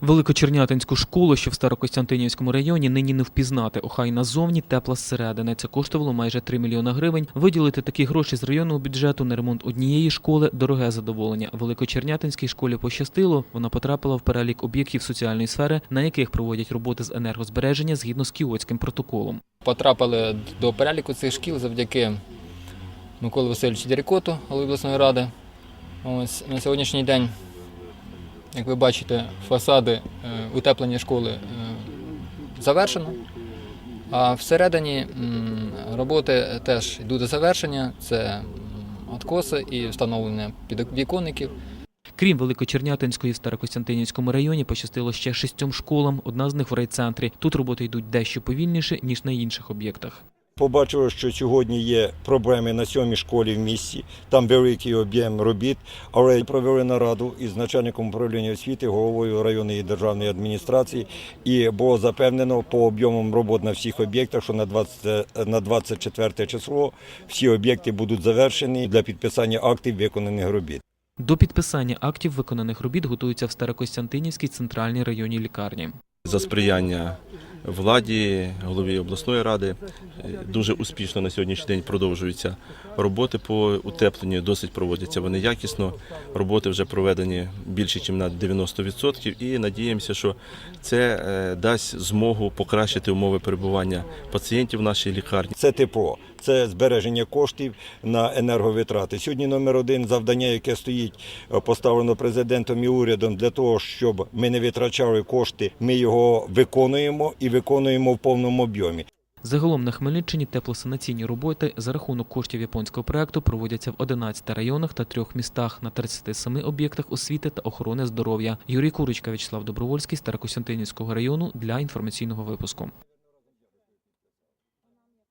Великочернятинську школу, що в Старокостянтинівському районі, нині не впізнати. Охай назовні, тепла зсередини. Це коштувало майже 3 мільйона гривень. Виділити такі гроші з районного бюджету на ремонт однієї школи – дороге задоволення. Великочернятинській школі пощастило. Вона потрапила в перелік об'єктів соціальної сфери, на яких проводять роботи з енергозбереження згідно з Кіотським протоколом. Потрапили до переліку цих шкіл завдяки Миколі Васильовичу Дірікоту, голові обласної ради. Ось на сьогоднішній день, як ви бачите, фасади е, утеплення школи е, завершено. А всередині роботи теж йдуть до завершення. Це откоси і встановлення підвіконників. Крім Великочернятинської в Старокостянтинівському районі, пощастило ще шістьом школам, одна з них в райцентрі. Тут роботи йдуть дещо повільніше, ніж на інших об'єктах. Побачили, що сьогодні є проблеми на сьомій школі в місті, там великий об'єм робіт, але провели нараду із начальником управління освіти, головою районної державної адміністрації, і було запевнено по об'ємам робот на всіх об'єктах, що на 20, на 24 число всі об'єкти будуть завершені для підписання актів виконаних робіт. До підписання актів виконаних робіт готуються в Старокостянтинівській центральній районній лікарні. за сприяння владі, голові обласної ради. Дуже успішно на сьогоднішній день продовжуються роботи по утепленню, досить проводяться вони якісно. Роботи вже проведені більше, ніж на 90%, і надіємося, що це е, дасть змогу покращити умови перебування пацієнтів в нашій лікарні. Це тепло, це збереження коштів на енерговитрати. Сьогодні номер один завдання, яке стоїть е, поставлено президентом і урядом для того, щоб ми не витрачали кошти. Ми його виконуємо і виконуємо в повному об'ємі. Загалом на Хмельниччині теплосанаційні роботи за рахунок коштів японського проекту проводяться в 11 районах та трьох містах на 37 об'єктах освіти та охорони здоров'я. Юрій Курочка, Вячеслав Добровольський, Старокостянтинівського району для інформаційного випуску.